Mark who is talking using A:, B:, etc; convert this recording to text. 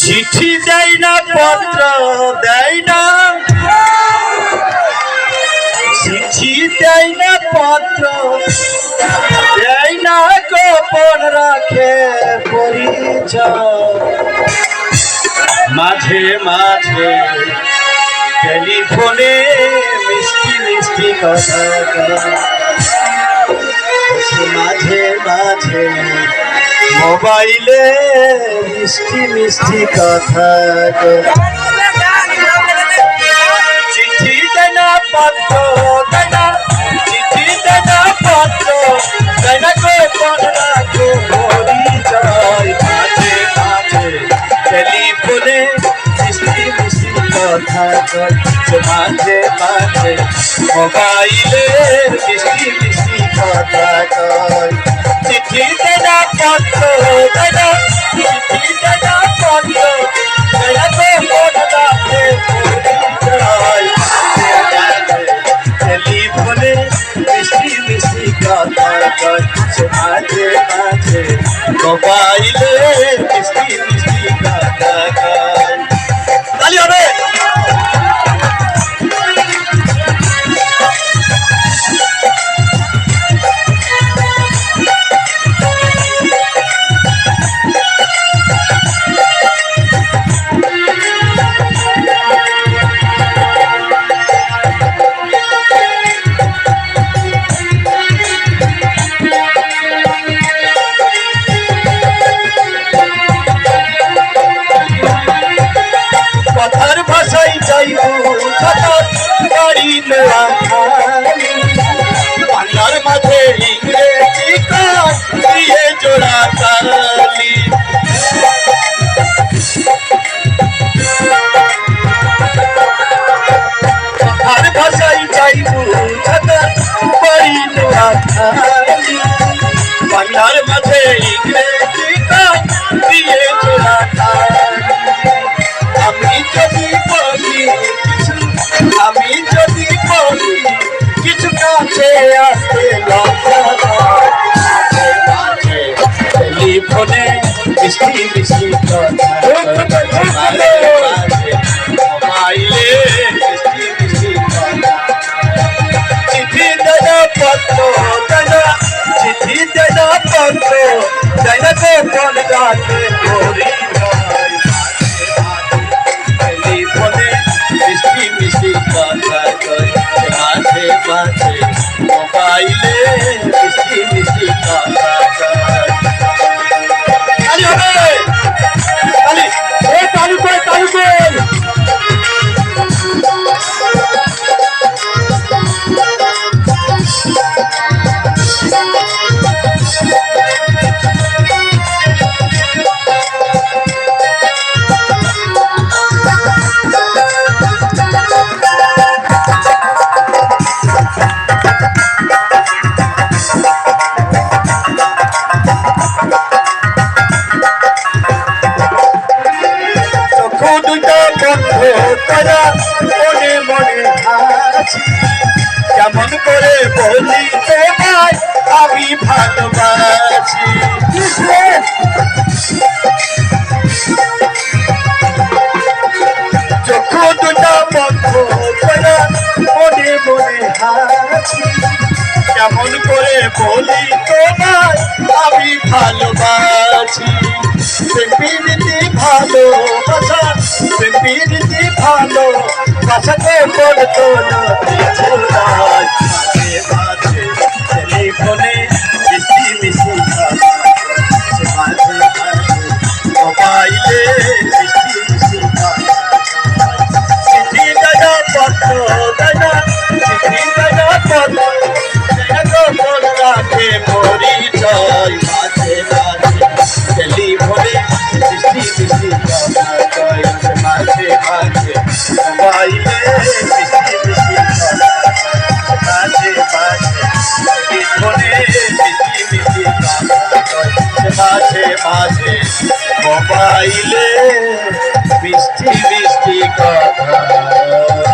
A: চিঠি দেয় না, পত্র দেয় না। চিঠি দেয় না, পত্র দেয় না, গোপন রাখে পরিচয়। মাঝে মাঝে টেলিফোনে মিষ্টি মিষ্টি কথা মাঝে মাঝে মোবাইলে মিষ্টি মিষ্টি কথা চিঠি দেনা পত্র, দেনা, চিঠি দেনা পত্র, দেনা গোপন রাখো পরিচয় মাঝে মাঝে। টেলিফোনে মিষ্টি মিষ্টি কথা মাঝে মাঝে। মোবাইলে মিষ্টি মিষ্টি কথা মোবাইলে মিষ্টি মিষ্টি কথা কয় তালি হবে কথার খালি বাংলার মাঝে ইংরেজি কাজ দিয়ে জোড়া তালি। কথার ভাষাই গাড়ি মেলা খালি বাংলার মাঝে ইংরেজি কাজ দিয়ে আমি যদি বলি কাছে আসতে টেলিফোনে মিষ্টি মিষ্টি কথা চক্ষু দুটো বন্ধ করা মনে মনে আছি কেমন করে বলি তোমায় আমি ভালোবাসি। চক্ষু দুটো বন্ধ করা মনে মনে আছি কেমন করে বলি তোমায় আমি ভালোবাসি। ভালোবাসা প্রীতি ভালো বাসাতে পড়তো মাঝে আইলে মিষ্টি মিষ্টি কথা।